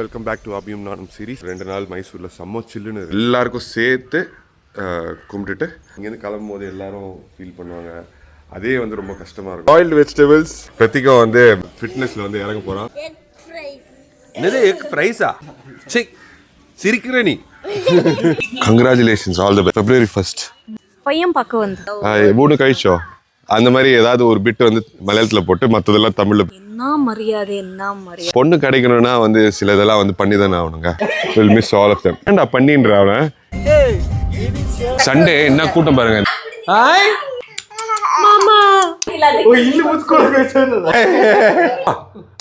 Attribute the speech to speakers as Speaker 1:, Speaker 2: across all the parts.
Speaker 1: Welcome back to அபியும் நானும் series ரெண்டு நாள் மைசூரில் செம்ம சில்லுன்னு இருக்கு. எல்லாருக்கும் சேர்த்து கும்பிட்டுட்டு. இங்கேருந்து கிளம்பும் போது எல்லாரும் ஃபீல் பண்ணுவாங்க. அதே வந்து ரொம்ப கஷ்டமா இருக்கும். ஆயில்டு வெஜிடபிள்ஸ் பிரத்திகா வந்து ஃபிட்னஸ்ல வந்து இறங்க
Speaker 2: ஃப்ரைஸ்
Speaker 1: என்னது எக் ஃப்ரைஸா சி சிரிக்கிற நீ. Congratulations all the best February first
Speaker 3: பையன் பார்க்க வந்து
Speaker 1: மூணு கழிச்சோ அந்த மாதிரி ஏதாவது ஒரு பிட் வந்து மலையாளத்துல போட்டு மற்றதெல்லாம் தமிழ்ல
Speaker 3: என்ன மரியாதை என்ன மரியாதை.
Speaker 1: பொண்ணு கிடைக்கணும்னா வந்து சில இதெல்லாம் வந்து பண்ணி தானே ஆகணுங்க. Will miss all of them ஏன்டா பண்ணின்ற அவன்? சண்டே என்ன கூட்டம் பாருங்க.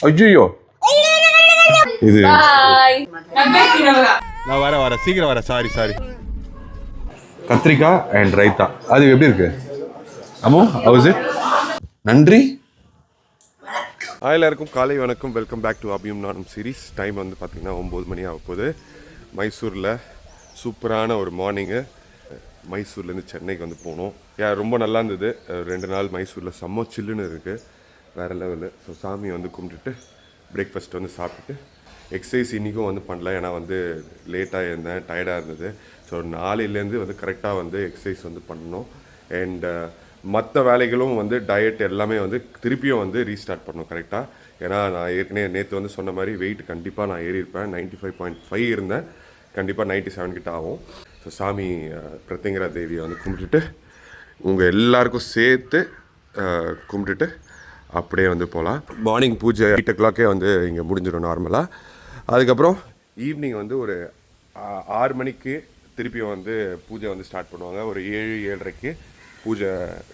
Speaker 1: ஐயோ இது நான் வர வர சீக்கிரம் வர. சாரி சாரி கத்திரிக்காய் அண்ட் ரைத்தா அது எப்படி இருக்கு? அம்மோ ஹவுஸ் இட் நன்றி. எல்லாருக்கும் காலை வணக்கம். வெல்கம் பேக் டு அபியும் நானும் சீரிஸ் டைம் வந்து பார்த்தீங்கன்னா ஒம்பது மணி ஆக போகுது. மைசூரில் சூப்பரான ஒரு மார்னிங்கு மைசூர்லேருந்து சென்னைக்கு வந்து போனோம். யா ரொம்ப நல்லா இருந்தது. ரெண்டு நாள் மைசூரில் செம்ம சில்லுன்னு இருக்குது வேறு லெவலு ஸோ சாமி வந்து கும்பிட்டுட்டு பிரேக்ஃபாஸ்ட் வந்து சாப்பிட்டுட்டு எக்ஸசைஸ் இன்றைக்கும் வந்து பண்ணல. ஏன்னா வந்து லேட்டாக இருந்தேன் டயர்டாக இருந்தது. ஸோ நாளையிலேருந்து வந்து கரெக்டாக வந்து எக்ஸசைஸ் வந்து பண்ணணும். அண்ட் மற்ற வேலைகளும் வந்து டயட் எல்லாமே வந்து திருப்பியும் வந்து ரீஸ்டார்ட் பண்ணணும் கரெக்டாக ஏன்னா நான் ஏற்கனவே நேற்று வந்து சொன்ன மாதிரி வெயிட் கண்டிப்பாக நான் ஏறியிருப்பேன். நைன்ட்டி ஃபைவ் பாயிண்ட் ஃபைவ் இருந்தேன். கண்டிப்பாக நைன்ட்டி செவன் கிட்ட ஆகும். ஸோ சாமி அஹ், தேவியை வந்து கும்பிட்டுட்டு உங்கள் எல்லாருக்கும் சேர்த்து கும்பிட்டுட்டு அப்படியே வந்து போகலாம் மார்னிங் பூஜை எயிட் ஓ கிளாக்கே வந்து இங்கே முடிஞ்சிடும் நார்மலாக அதுக்கப்புறம் ஈவினிங் வந்து ஒரு ஆறு மணிக்கு திருப்பியும் வந்து பூஜை வந்து ஸ்டார்ட் பண்ணுவாங்க. ஒரு ஏழு ஏழரைக்கு பூஜை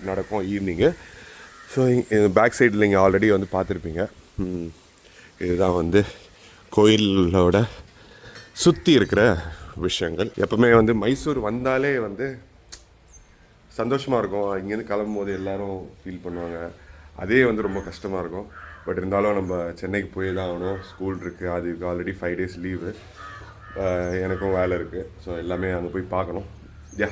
Speaker 1: நடக்கும் ஈவினிங்கு ஸோ பேக் சைடில் நீங்கள் ஆல்ரெடி வந்து பார்த்துருப்பீங்க. இதுதான் வந்து கோயிலோட சுற்றி இருக்கிற விஷயங்கள். எப்பவுமே வந்து மைசூர் வந்தாலே வந்து சந்தோஷமாக இருக்கும். இங்கேருந்து கிளம்பும் போது எல்லாரும் ஃபீல் பண்ணுவாங்க. அதே வந்து ரொம்ப கஷ்டமாக இருக்கும். பட் இருந்தாலும் நம்ம சென்னைக்கு போய் தான் ஆகணும். ஸ்கூல் இருக்குது அது ஆல்ரெடி ஃபைவ் டேஸ் லீவு எனக்கும் வேலை இருக்குது ஸோ எல்லாமே அங்கே போய் பார்க்கணும். யா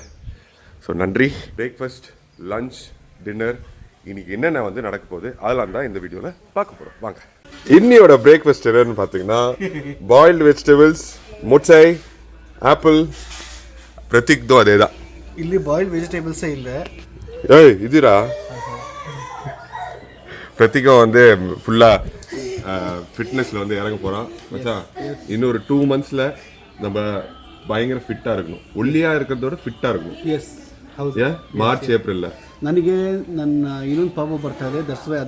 Speaker 1: ஸோ நன்றி பிரேக்ஃபாஸ்ட் லஞ்ச் டின்னர் இன்னைக்கு என்னென்ன வந்து நடக்க போகுது அதெல்லாம் தான் இந்த வீடியோவில் பார்க்க போகிறோம் வாங்க இன்னியோட பிரேக்ஃபாஸ்ட் என்னன்னு பார்த்தீங்கன்னா பாயில்டு வெஜிடபிள்ஸ் முட்டை ஆப்பிள் பிரத்திக்தோ அதே தான்
Speaker 4: ಇಲ್ಲಿ ಬಾಯ್ಲ್ಡ್ ವೆಜಿಟೇಬಲ್ಸೇ ಇಲ್ಲ
Speaker 1: ஏய் இதுடா பிரத்திகா வந்து ஃபுல்லாக ஃபிட்னஸில் வந்து இறங்க போகிறான் மச்சான் இன்னொரு டூ மந்த்ஸில் நம்ம பயங்கர ஃபிட்டாக இருக்கணும் ஒல்லியாக இருக்கிறதோட ஃபிட்டாக இருக்கணும்
Speaker 4: ಎಸ್ ಹೌದು
Speaker 1: ஏன் மார்ச் ஏப்ரலில்
Speaker 4: ನನಗೆ ನನ್ನ ಇನ್ನೊಂದು ಪಾಪ ಬರ್ತಾ ಇದೆ ದಸರಾ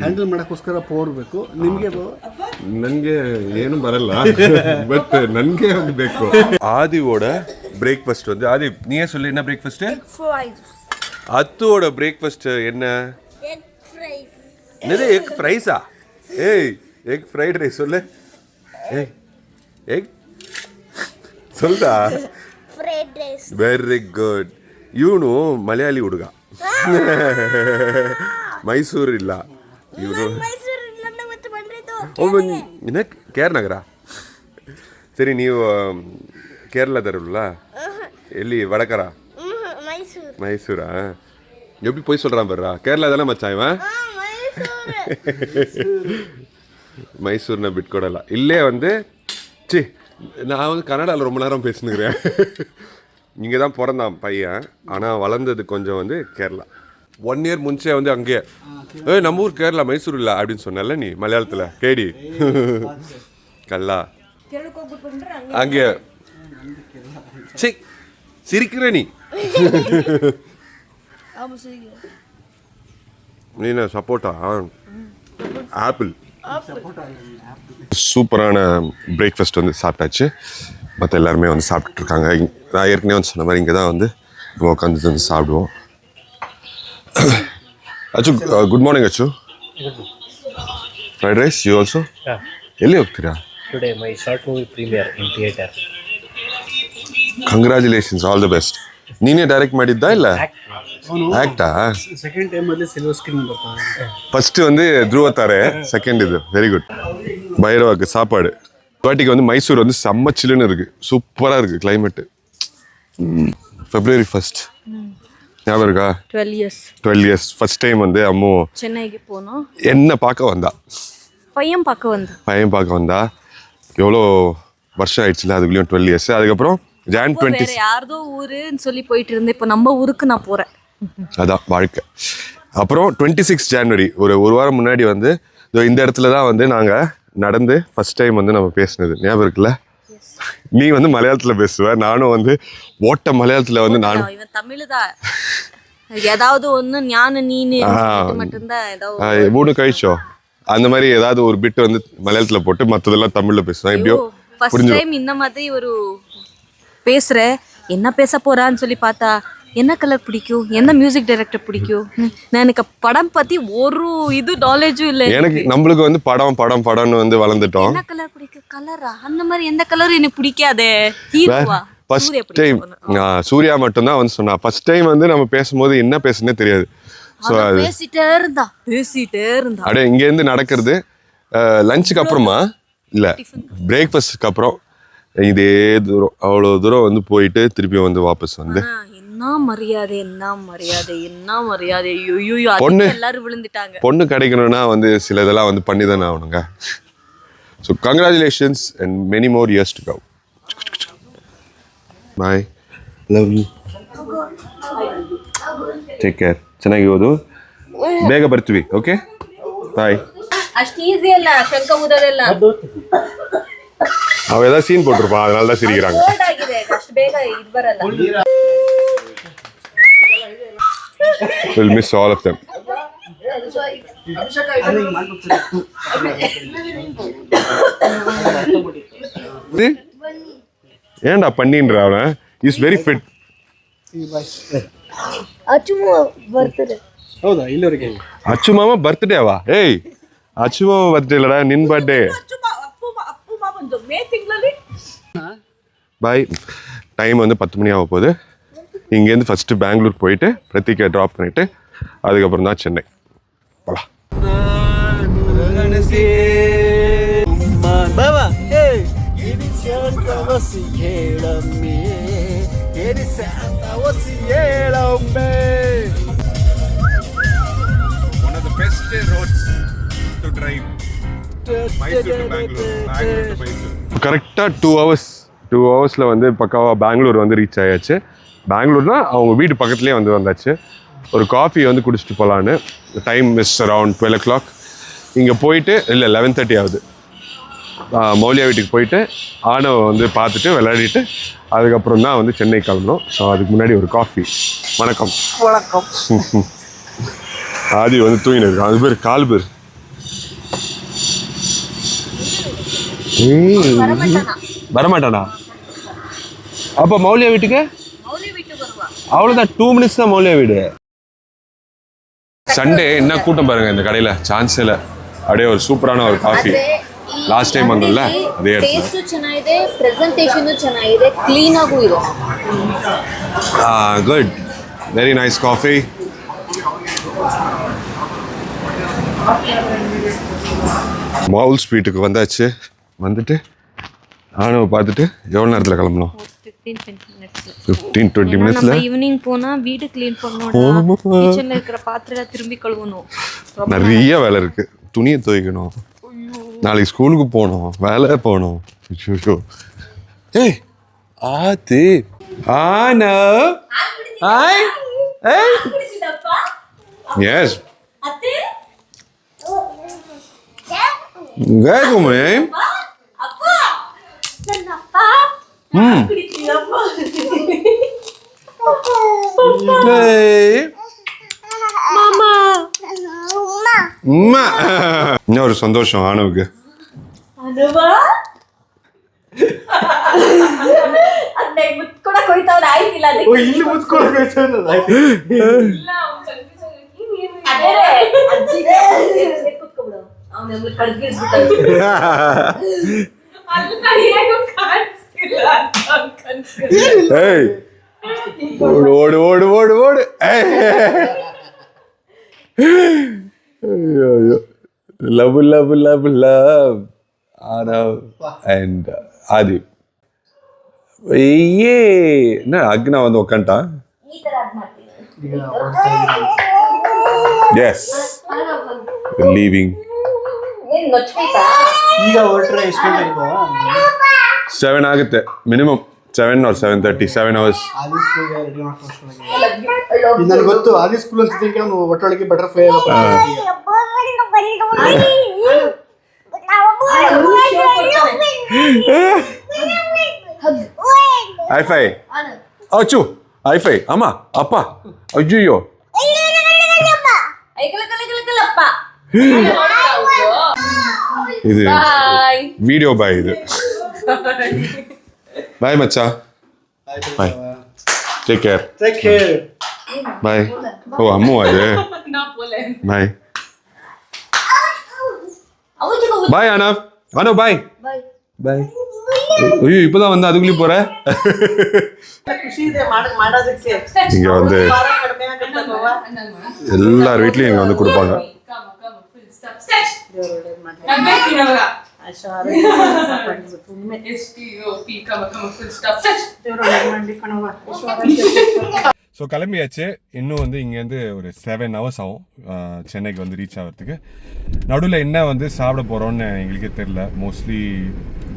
Speaker 4: ಹ್ಯಾಂಡಲ್ ಮಾಡೋಕ್ಕೋಸ್ಕರ ಪವರ್ ಬೇಕು ನಿಮಗೆ
Speaker 1: ನನಗೆ ಏನು ಬರಲ್ಲ ಬಟ್ ನನಗೆ ಬೇಕು ஆதிவோட பிரேக்ஃபாஸ்ட் வந்து ஆதி நீயே சொல்லு என்ன பிரேக்ஃபாஸ்ட்டு
Speaker 2: ஃப்ரைஸ்
Speaker 1: அத்துவோட பிரேக்ஃபாஸ்ட் என்ன
Speaker 2: எக் ஃப்ரைஸ்
Speaker 1: என்னது எக் ஃப்ரைஸா ஏய் எக் ஃப்ரைட் ரைஸ் சொல்லு ஏய் எக் சொல்லுடா
Speaker 2: ಫ್ರೈಡ್ ರೈಸ್
Speaker 1: ವೆರಿ ಗುಡ್ ಇವನು ಮಲಯಾಳಿ ಹುಡುಗ ಮೈಸೂರು ಇಲ್ಲ ಇವನು
Speaker 2: ಮೈಸೂರು ನಮ್ಮ ಮತ್ತೆ ಬಂದಿದ್ದು
Speaker 1: ಇನ್ನ ಕೇರ್ ನಗರ ಸರಿ ನೀವು ಕೇರಳದರಲ್ಲ ಎಲ್ಲಿ வடக்கரா
Speaker 2: ಮೈಸೂರು
Speaker 1: மைசூரா எப்படி போய் சொல்கிறான் பாருடா கேரளா தானே மச்சான் இவன்
Speaker 2: ಆ, ಮೈಸೂರು
Speaker 1: மைசூர்னா பிட்கொடல இல்லே வந்து சி நான் வந்து கன்னடாவில் ரொம்ப நேரம் பேசினுக்கிறேன் இங்கே தான் பிறந்தான் பையன். ஆனால் வளர்ந்தது கொஞ்சம் வந்து கேரளா. ஒன் இயர் முன்சே வந்து அங்கேயே. ஏய் நம்ம ஊர் கேரளா மைசூர் இல்லை அப்படின்னு சொன்னல நீ மலையாளத்தில். கேடி. கல்லா. அங்கே சி சிரிக்கிற நீ. நீ என்ன சப்போட்டா? ஆப்பிள். சூப்பரான பிரேக்ஃபாஸ்ட் வந்து சாப்பிட்டாச்சு. மற்ற எல்லாருமே வந்து சாப்பிட்டுட்டு இருக்காங்க இங்க- நான் ஏற்கனவே வந்து சொன்ன மாதிரி இங்கே தான் வந்து நம்ம உட்காந்து வந்து சாப்பிடுவோம் Achu good morning Achu fried rice you also ಎಲ್ಲಿ ಹೋಗ್ತೀರಾ
Speaker 5: Today, my short movie premiere in theater.
Speaker 1: Congratulations all the best ನೀನೇ ಡೈರೆಕ್ಟ್ ಮಾಡಿದ್ದಾ ಇಲ್ಲ ಆಕ್ಟಾ
Speaker 4: ಸೆಕೆಂಡ್ ಟೈಮಲ್ಲಿ ಸಿಲ್ವರ್ ಸ್ಕ್ರೀನ್ ಬರ್ತಾರೆ
Speaker 1: ஃபர்ஸ்ட் வந்து துருவத்தாரு செகண்ட் இது வெரி குட் பைரவாக்கு சாப்பாடு வாட்டிக்கு வந்து மைசூர் வந்து செம்ம சில்லுன்னு இருக்கு. சூப்பரா இருக்கு கிளைமேட் ஃபெப்ரவரி ஃபர்ஸ்ட் ஞாபகம் இருக்கா?
Speaker 3: Twelve years
Speaker 1: twelve years first time வந்து அம்மு
Speaker 3: சென்னைக்கு போனோம்.
Speaker 1: என்ன பார்க்க வந்தா?
Speaker 3: பையன் பார்க்க வந்து
Speaker 1: பையன் பார்க்க வந்தா? எவ்வளோ வருஷம் ஆயிடுச்சுல அதுக்குள்ளேயும் டுவெல் இயர்ஸ் அதுக்கப்புறம் ஜான் டுவெண்ட்டி
Speaker 3: யாரதோ ஊருன்னு சொல்லி போயிட்டு இருந்தேன். இப்போ நம்ம ஊருக்கு நான் போறேன்.
Speaker 1: அதான் வாழ்க்கை. அப்புறம் டுவெண்ட்டி சிக்ஸ் ஜான்வரி ஒரு ஒரு வாரம் முன்னாடி வந்து இந்த இடத்துல தான் வந்து நாங்கள் நடந்து ஃபர்ஸ்ட் டைம் வந்து நம்ம பேசினது. ஞாபகம் இருக்குல்ல? நீ வந்து மலையாளத்தில் பேசுவ நானும் வந்து ஓட்ட மலையாளத்தில் வந்து நானும்
Speaker 3: இவன் தமிழ் தான் ஏதாவது ஒண்ணு ஞான நீனு மட்டும்தான்
Speaker 1: மூணு கழிச்சோ? அந்த மாதிரி ஏதாவது ஒரு பிட் வந்து மலையாளத்தில் போட்டு மற்றதெல்லாம் தமிழில் பேசுவேன். எப்படியோ
Speaker 3: ஃபர்ஸ்ட் டைம் இந்த மாதிரி ஒரு பேசுற. என்ன பேச போறான்னு சொல்லி பார்த்தா என்ன கலர் பிடிக்கும்? என்ன மியூசிக் டைரக்டர் பிடிக்கும்? நான் எனக்கு படம் பத்தி ஒரு இது நாலேஜும் இல்லை
Speaker 1: எனக்கு நம்மளுக்கு வந்து படம் படம் படம்னு வந்து வளர்ந்துட்டோம்.
Speaker 3: என்ன கலர் பிடிக்கும்? கலரா அந்த மாதிரி எந்த கலரும் எனக்கு பிடிக்காதே. ஹீரோவா
Speaker 1: ஃபர்ஸ்ட் டைம் சூர்யா மட்டும்தான் வந்து சொன்னா. ஃபர்ஸ்ட் டைம் வந்து நம்ம பேசும்போது என்ன பேசுனே தெரியாது. ஸோ அது
Speaker 3: பேசிட்டே இருந்தா பேசிட்டே இருந்தா
Speaker 1: அப்படியே இங்கேருந்து நடக்கிறது லஞ்சுக்கு அப்புறமா? இல்லை பிரேக்ஃபாஸ்ட்க்கு அப்புறம் இதே தூரம் அவ்வளோ தூரம் வந்து போயிட்டு திருப்பி வந்து வாபஸ் வந்து
Speaker 3: என்ன மரியாதை என்ன மரியாதை என்ன மரியாதை ஐயோ
Speaker 1: பொண்ணு.
Speaker 3: எல்லாரும் விழுந்துட்டாங்க
Speaker 1: பொண்ணு கிடைக்கணும்னா வந்து சில இதெல்லாம் வந்து பண்ணி தானே ஆகணுங்க so congratulations and many more years to come bye love you take care ಚೆನ್ನಾಗಿ ಓದು ಬೇಗ ಬರ್ತೀವಿ ಓಕೆ ಬಾಯ್
Speaker 3: ಅಷ್ಟು ಈಸಿ ಅಲ್ಲ ಶಂಕ ಊದೋದೆಲ್ಲ
Speaker 1: அவ ஏதாவது சீன் போட்டிருப்பான் அதனால தான் சிரிக்கிறாங்க
Speaker 3: ಕೋಲ್ಡ್ ಆಗಿದೆ ಅಷ್ಟು ಬೇಗ ಇದು ಬರಲ್ಲ
Speaker 1: will miss all of them ஏன்டா பண்ணின்ற அவன் இஸ் வெரி ஃபிட்
Speaker 2: ಅಚ್ಚುಮ ಬರ್ತದೆ
Speaker 4: ಹೌದಾ ಇಲ್ಲಿವರೆಗೆ
Speaker 1: அச்சு மாமா பர்த்டேவா ஏய் அச்சு மாமா பர்த்டே இல்லடா நின் பர்த்டே பாய் டைம் வந்து பத்து மணி ஆக போகுது இங்கேருந்து ஃபஸ்ட்டு பெங்களூர் போயிட்டு பிரத்திகா ட்ராப் பண்ணிவிட்டு அதுக்கப்புறம் தான் சென்னை. போகலாம் கரெக்டாக டூ ஹவர்ஸ் டூ ஹவர்ஸில் வந்து பக்காவாக பெங்களூர் வந்து ரீச் ஆயாச்சு. பெங்களூர்னா அவங்க வீடு பக்கத்துலேயே வந்து வந்தாச்சு. ஒரு காஃபி வந்து குடிச்சிட்டு போகலான்னு time miss around twelve o'clock இங்கே போயிட்டு இல்லை லெவன் தேர்ட்டி ஆகுது. மௌலியா வீட்டுக்கு போயிட்டு ஆணவ வந்து பார்த்துட்டு விளையாடிட்டு அதுக்கப்புறம் தான் வந்து சென்னை கிளம்பணும். ஸோ அதுக்கு முன்னாடி ஒரு காஃபி வணக்கம்.
Speaker 4: வணக்கம்.
Speaker 1: ஆதி வந்து தூங்கினு அது பேர் கால் பேர். வரமாட்டானா? அப்போ மௌலியா வீட்டுக்கு? அவ்வளோதான் டூ மினிட்ஸ் தான் மௌலியா வீடு சண்டே என்ன கூட்டம் பாருங்க இந்த கடையில் சான்ஸ் இல்லை அப்படியே ஒரு சூப்பரான ஒரு காஃபி லாஸ்ட் டைம் வந்தோம்ல அதே இடத்துல
Speaker 3: ಟೇಸ್ಟು ಚೆನ್ನಾಗಿದೆ ಪ್ರೆಸೆಂಟೇಷನ್ ಚೆನ್ನಾಗಿದೆ ಕ್ಲೀನ್ ಆಗೂ ಇದೆ
Speaker 1: குட் வெரி நைஸ் காஃபி மவுல் ஸ்வீட்டுக்கு வந்தாச்சு வந்துட்டு ஆணவ பார்த்துட்டு எவ்வளோ நேரத்தில் கிளம்பணும் ஃபிஃப்டீன் டுவெண்ட்டி மினிட்ஸில்
Speaker 3: ஈவினிங் போனா வீடு க்ளீன் பண்ணணும். கிச்சன்ல இருக்கிற பாத்திரம் திரும்பி கழுவணும்.
Speaker 1: நிறைய வேலை இருக்கு. துணியை துவைக்கணும். நாளைக்கு ஸ்கூலுக்கு போகணும். வேலை போகணும். ஐயோ ஏய் ஆத்து. ஆனா ஹாய் எஸ் வேகுமே ம். ஏய் இன்னும் ஒரு சந்தோஷம் ஆனவுக்கு
Speaker 3: ಮುತ್ಕೊಡಕ್ ಹೋಯ್ತವ್ರ ಆಯ್ತಿಲ್ಲ ಅದಕ್ಕೆ
Speaker 4: ಇಲ್ಲಿ ಮುತ್ಕೊಳ್ಬೇಕು
Speaker 3: ಅವನ ಕಡ್ಗಿಸ್ಬಿಟ್ಟ
Speaker 1: ஏய் ஓடு ஓடு ஓடு ஓடு ஓடு ஏய். ஐயோ ஐயோ love love love love Aanav and Aadhi ஐயே என்ன அக்னா வந்து உக்காண்டான் எஸ் லீவிங்
Speaker 3: ಏನ್ ನೊಚ್ಬೇಕಾ
Speaker 4: ಈಗ ಹೊರಟ್ರೆ ಎಷ್ಟು ಗಂಟೆಗೆ
Speaker 1: ಸೆವೆನ್ ಆಗುತ್ತೆ minimum seven or seven thirty seven hours
Speaker 4: Aadhi ಸ್ಕೂಲ್ಗೆ ರೆಡಿ ಮಾಡ್ಕೊಂಡು ನನಗೆ ಗೊತ್ತು ಆದಿ ಸ್ಕೂಲ್ ಅಂತ ತಿಂಕ ಅವನು ಒಟ್ಟೊಳಗೆ butterfly
Speaker 1: high five Achu high five ಅಮ್ಮ ಅಪ್ಪ ಅಯ್ಯಯ್ಯೋ. ಇದು ವಿಡಿಯೋ ಬಾಯ್ ಇದು பாய் மச்சா. Bye take care
Speaker 4: take care
Speaker 1: bye ஓ அம்மா அது நான் போல. பாய் பாய் அனா அனோ பாய் பாய் பாய் ஐயோ இப்பதான் வந்து அதுக்குள்ளே போற? இங்க வந்து எல்லார் வீட்லேயும் இங்கே வந்து கொடுப்பாங்க. ஸோ கிளம்பியாச்சு இன்னும் வந்து இங்கேருந்து ஒரு செவன் ஹவர்ஸ் ஆகும் சென்னைக்கு வந்து ரீச் ஆகிறதுக்கு நடுவில் என்ன வந்து சாப்பிட போகிறோம்னு எங்களுக்கே தெரில மோஸ்ட்லி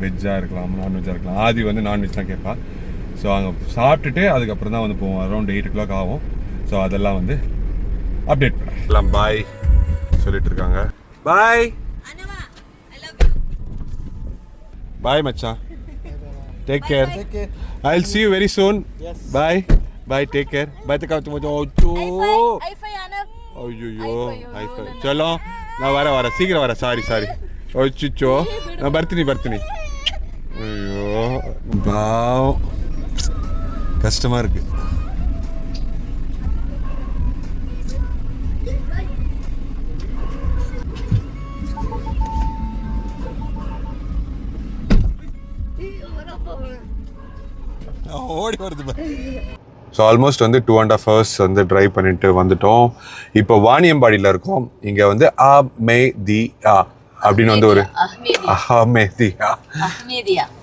Speaker 1: வெஜ்ஜாக இருக்கலாம் நான்வெஜ்ஜாக இருக்கலாம். ஆதி வந்து நான்வெஜ் தான் கேட்பா ஸோ அங்கே சாப்பிட்டுட்டு அதுக்கப்புறம் தான் வந்து போவோம். அரௌண்ட் எயிட் ஓ கிளாக் ஆகும். ஸோ அதெல்லாம் வந்து அப்டேட் பண்ணலாம் பாய் சொல்லிட்டு இருக்காங்க. பாய் பாய் மச்சான். Take care I will see you very soon bye bye take care bye தக்கா மச்சான் ஓச்சோ ஐயோ ஐஃபை சொல்லோ நான் வர வர சீக்கிரம் வர சாரி சாரி ஓச்சிச்சோ நான் பர்த்தினி பர்த்தினி ஐயோ பாவம் கஷ்டமாக இருக்குது ஓடி வருது ஸோ ஆல்மோஸ்ட் வந்து டூ அண்ட் ஆஃப் ஹவர்ஸ் வந்து ட்ரைவ் பண்ணிட்டு வந்துட்டோம். இப்போ வாணியம்பாடியில் இருக்கோம். இங்கே வந்து ஆ மே தி ஆ அப்படின்னு வந்து ஒரு அஹா மே தி ஆ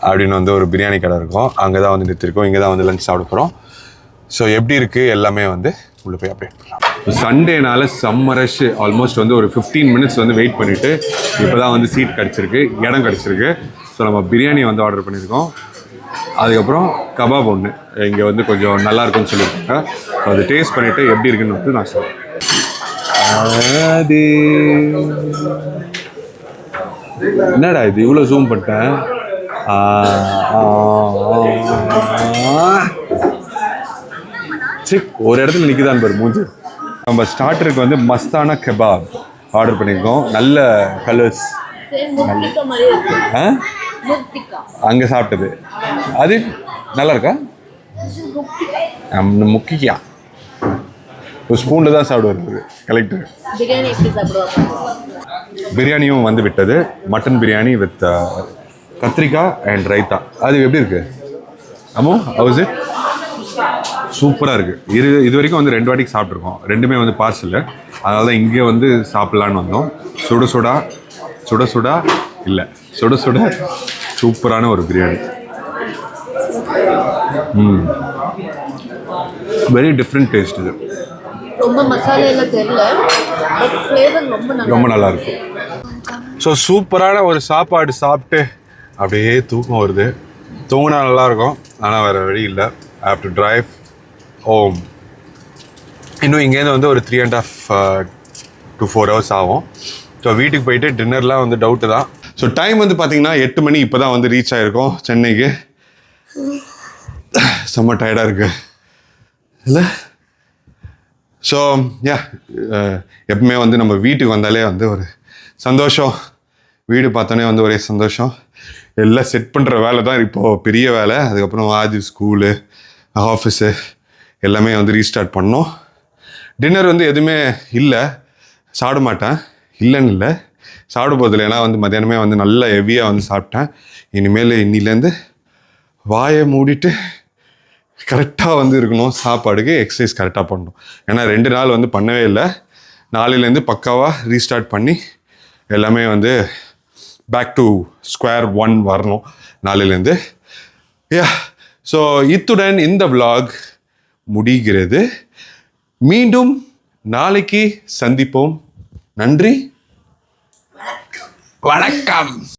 Speaker 1: அப்படின்னு வந்து ஒரு பிரியாணி கடை இருக்கும். அங்கே தான் வந்து நிறுத்திருக்கோம். இங்கே தான் வந்து லஞ்ச் சாப்பிட போகிறோம் ஸோ எப்படி இருக்குது எல்லாமே வந்து உள்ளே போய் அப்டேட் பண்ணலாம். சண்டேனால செம்ம ரஷ் ஆல்மோஸ்ட் வந்து ஒரு ஃபிஃப்டீன் மினிட்ஸ் வந்து வெயிட் பண்ணிவிட்டு இப்போ தான் வந்து சீட் கிடச்சிருக்கு இடம் கிடச்சிருக்கு. ஸோ நம்ம பிரியாணி வந்து ஆர்டர் பண்ணியிருக்கோம். அதுக்கப்புறம் கபாப் ஒன்று இங்கே வந்து கொஞ்சம் நல்லா இருக்கும்னு சொல்லியிருக்காங்க. ஸோ அதை டேஸ்ட் பண்ணிவிட்டு எப்படி இருக்குன்னு வந்து நான் சொல்கிறேன் அது என்னடா இது? இவ்வளோ ஜூம் பண்ணிட்டேன். சரி ஒரு இடத்துல நிற்கிதான் பாரு மூஞ்சி. நம்ம ஸ்டார்டருக்கு வந்து மஸ்தானா கெபாப் ஆர்டர் பண்ணியிருக்கோம். நல்ல கலர்ஸ் ஆ? அங்கே சாப்பிட்டது. அது நல்லா இருக்கா முக்கியா ஒரு ஸ்பூனில் தான் சாப்பிடுவார் கலெக்டர். பிரியாணியும் வந்து விட்டது. மட்டன் பிரியாணி வித் கத்திரிக்காய் அண்ட் ரைத்தா. அது எப்படி இருக்கு? அம்மோ ஹவுஸ் இட் சூப்பராக இருக்குது இது இது வரைக்கும் வந்து ரெண்டு வாட்டிக்கு சாப்பிட்ருக்கோம் ரெண்டுமே வந்து பார்சல் அதனால தான் இங்கே வந்து சாப்பிட்லான்னு வந்தோம். சுட சுடா சுட சுடா இல்லை. சுட சுட சூப்பரான ஒரு பிரியாணி. ம். வெரி டிஃப்ரெண்ட் டேஸ்ட் இது.
Speaker 3: ரொம்ப மசாலா எல்லாம் தெரியல ரொம்ப நல்லா
Speaker 1: ரொம்ப நல்லா இருக்கும் ஸோ சூப்பரான ஒரு சாப்பாடு சாப்பிட்டு அப்படியே தூக்கம் வருது. தூங்கினா நல்லா இருக்கும் ஆனால் வேறு வழி இல்லை. ஹேவ் டு டிரைவ் ஹோம் இன்னும் இங்கேருந்து வந்து ஒரு three and half to four hours ஆகும். ஸோ வீட்டுக்கு போயிட்டு டின்னர்லாம் வந்து டவுட்டு தான். ஸோ டைம் வந்து பார்த்தீங்கன்னா எட்டு மணி இப்போ தான் வந்து ரீச் ஆகிருக்கோம் சென்னைக்கு. செம்ம டயர்டாக இருக்கு. இல்லை? ஸோ யா எப்பவுமே வந்து நம்ம வீட்டுக்கு வந்தாலே வந்து ஒரு சந்தோஷம். வீடு பார்த்தோன்னே வந்து ஒரே சந்தோஷம். எல்லாம் செட் பண்ணுற வேலை தான் இப்போது பெரிய வேலை. அதுக்கப்புறம் ஆதி ஸ்கூலு ஆஃபீஸு எல்லாமே வந்து ரீஸ்டார்ட் பண்ணோம். டின்னர் வந்து எதுவுமே இல்லை. சாப்பிட மாட்டேன். இல்லைன்னு இல்லை. சாப்பிட போதில்லை ஏன்னா வந்து மத்தியானமே வந்து நல்லா ஹெவியாக வந்து சாப்பிட்டேன். இனிமேல் இன்னிலேருந்து வாயை மூடிட்டு கரெக்டாக வந்து இருக்கணும். சாப்பாடுக்கு எக்ஸசைஸ் கரெக்டாக பண்ணணும். ஏன்னா ரெண்டு நாள் வந்து பண்ணவே இல்லை. நாளையிலேருந்து பக்காவாக ரீஸ்டார்ட் பண்ணி எல்லாமே வந்து பேக் டு ஸ்கொயர் ஒன் வரணும் நாளையிலேருந்து யா ஸோ இத்துடன் இந்த vlog முடிகிறது. மீண்டும் நாளைக்கு சந்திப்போம். நன்றி. வணக்கம்.